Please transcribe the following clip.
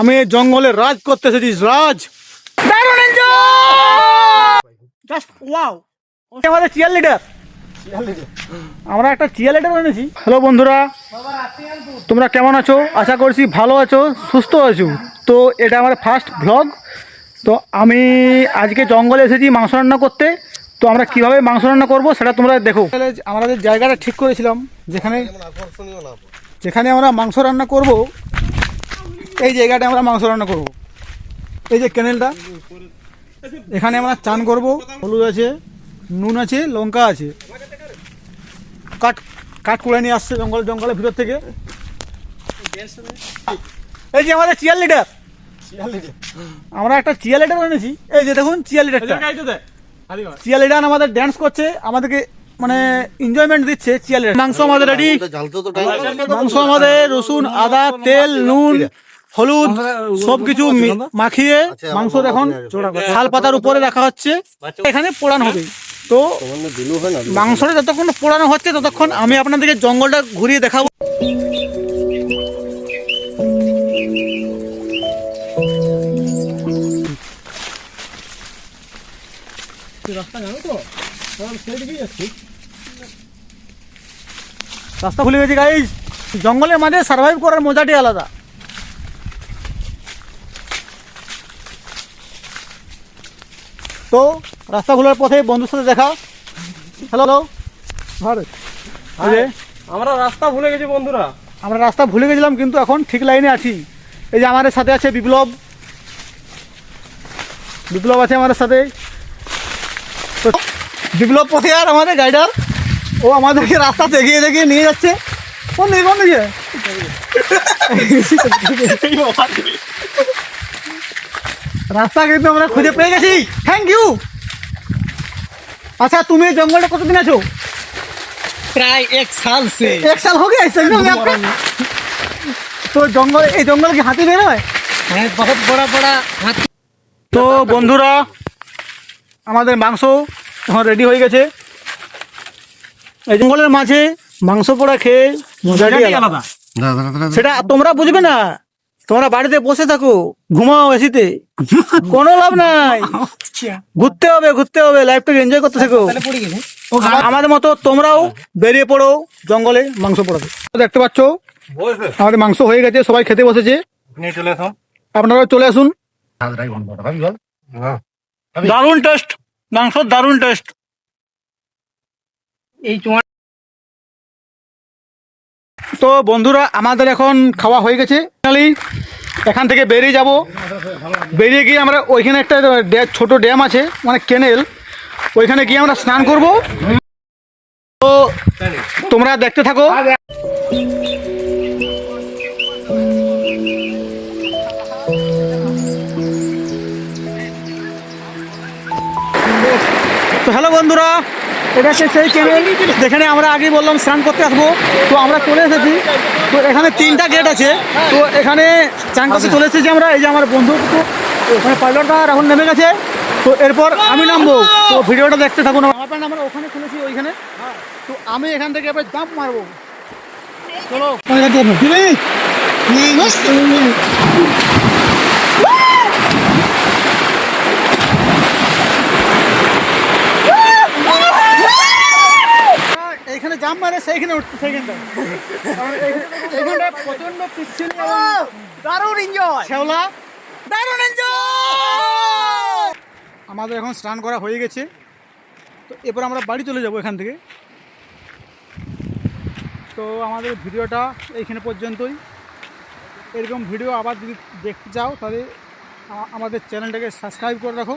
আমি জঙ্গলে রাজ করতে এসেছি রাজ। জাস্ট ওয়াও আমাদের চিয়ার লিডার আমরা একটা চিয়ার লিডার এনেছি হ্যালো বন্ধুরা। তোমরা কেমন আছো? আশা করছি ভালো আছো সুস্থ আছো। তো এটা আমার ফার্স্ট ভ্লগ তো আমি আজকে জঙ্গলে এসেছি মাংস রান্না করতে। তো আমরা কীভাবে মাংস রান্না করব সেটা তোমরা দেখো। আমরা যে জায়গাটা ঠিক করেছিলাম যেখানে যেখানে আমরা মাংস রান্না করব। এই জায়গাটা আমরা মাংস রান্না করব। এই যে ক্যানেলটা এখানে আমরা চান করব। হলুদ আছে নুন আছে লঙ্কা আছে। কাঠ কাঠ কুড়ে নিয়ে আসছে জঙ্গল জঙ্গলের ভিতর থেকে। এই যে আমাদের চিয়ার লিডার আমরা একটা চিয়ার লিডার এনেছি এই যে দেখুন চিয়ার লিডারটা চিয়ার লিডার আমাদের ড্যান্স করছে আমাদেরকে মানে এনজয়মেন্ট দিচ্ছে চিয়ার লিডার মাংস আমাদের রেডি মাংস আমাদের রসুন আদা তেল নুন। হলুদ সবকিছু মাখিয়ে মাংস এখন শাল পাতার উপরে রাখা হচ্ছে। এখানে পোড়ানো হবে। তো মাংসটা যতক্ষণ পোড়ানো হচ্ছে ততক্ষণ আমি আপনাদেরকে জঙ্গলটা ঘুরিয়ে দেখাবো। রাস্তা জানো তো? সেদিকেই যাচ্ছি। রাস্তা খুলে গেছে গাইজ জঙ্গলের মাঝে সার্ভাইভ করার মজাটাই আলাদা। তো রাস্তা খোলার পথে বন্ধুর সাথে দেখা। হ্যালো আমরা রাস্তা ভুলে গেছি বন্ধুরা। আমরা রাস্তা ভুলে গেছিলাম কিন্তু এখন ঠিক লাইনে আছি। এই যে আমাদের সাথে আছে বিপ্লব। বিপ্লব আছে আমাদের সাথে। তো বিপ্লব পথে আর আমাদের গাইডার ও আমাদেরকে রাস্তা দেখিয়ে দেখিয়ে নিয়ে যাচ্ছে। কোন দিকে কোন দিকে রাস্তা কিন্তু আমরা খুঁজে পেয়ে গেছি থ্যাংক ইউ আচ্ছা তুমি এই জঙ্গলটা কতদিন আছো প্রায় এক সাল সে एक साल हो गया इस जंगल में आपका তো জঙ্গল এই জঙ্গল কি হাতি বের হয় হ্যাঁ বহুত বড় বড় হাতি তো বন্ধুরা আমাদের মাংস এখন রেডি হয়ে গেছে এই জঙ্গলের মাঝে মাংস পোড়া খেয়ে মজাটাই আলাদা সেটা তোমরা বুঝবে না তোমরা বাড়িতে বসে থাকো ঘুমাও এসিতে। কোনো লাভ নাই। ঘুরতে হবে ঘুরতে হবে লাইফটাকে এনজয় করতে থাকো। আমাদের মতো তোমরাও বেরিয়ে পড়ো জঙ্গলে মাংস পোড়াতে। দেখতে পাচ্ছ? আমাদের মাংস হয়ে গেছে সবাই খেতে বসেছে। আপনারা চলে আসুন। দারুণ টেস্ট মাংস দারুণ টেস্ট এই চোয়া তো বন্ধুরা, আমাদের এখন খাওয়া হয়ে গেছে। এখান থেকে বেরিয়ে যাব। বেরিয়ে গিয়ে আমরা ওইখানে একটা ছোট ড্যাম আছে মানে কেনেল ওইখানে গিয়ে আমরা স্নান করব। তো তোমরা দেখতে থাকো। তো হ্যালো বন্ধুরা এটা হচ্ছে সেই কেনেল যেখানে আমরা আগে বললাম স্নান করতে আসব তো আমরা চলে এসেছি তো এখানে তিনটা গেট আছে তো এখানে চান করতে চলে এসেছি আমরা এই যে আমার বন্ধু ওখানে পাইলটটা এখন নেমে গেছে তো এরপর আমি নামবো তো ভিডিওটা দেখতে থাকুন আমার আমরা ওখানে খুলেছি ওইখানে তো আমি এখান থেকে এবার জাম্প মারবো চলো মারে সেইখানে উঠছে সেইখানটা কারণ প্রচণ্ড পিচ্ছিল দারুণ এনজয় শেওলা দারুণ এনজয় আমাদের এখন স্নান করা হয়ে গেছে। তো এরপর আমরা বাড়ি চলে যাব এখান থেকে। তো আমাদের ভিডিওটা এইখানে পর্যন্তই। এরকম ভিডিও আবার যদি দেখতে চাও তাহলে আমাদের চ্যানেলটাকে সাবস্ক্রাইব করে রাখো।